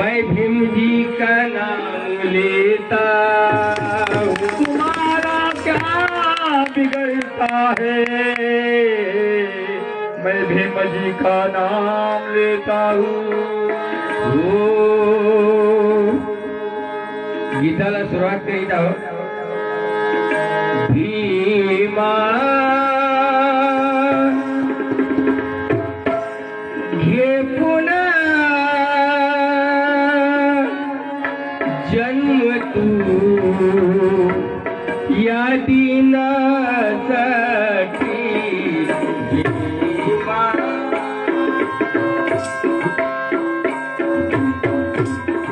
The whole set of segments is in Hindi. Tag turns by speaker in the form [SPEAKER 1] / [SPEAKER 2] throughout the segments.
[SPEAKER 1] मैं भीम जी का नाम लेता तुम्हारा क्या बिगड़ता है। मैं भीम जी का नाम लेता हूँ। गीता शुरुआत करीत आहोत तू। या दिनासाठी भीमा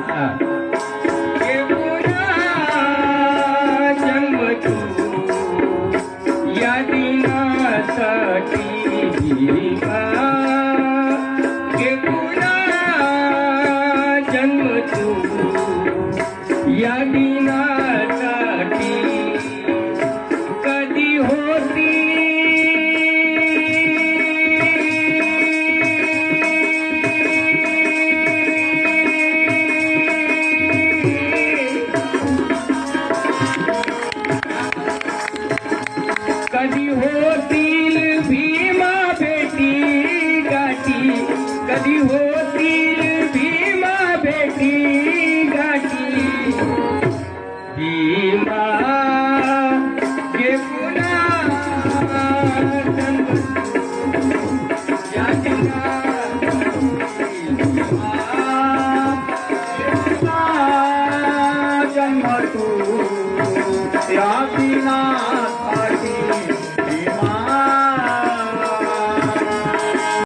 [SPEAKER 1] हा. जन्म तू। Yamina. जन्म. या दिनासाठी भीमा घे पुन्हा जन्म तू या दिनासाठी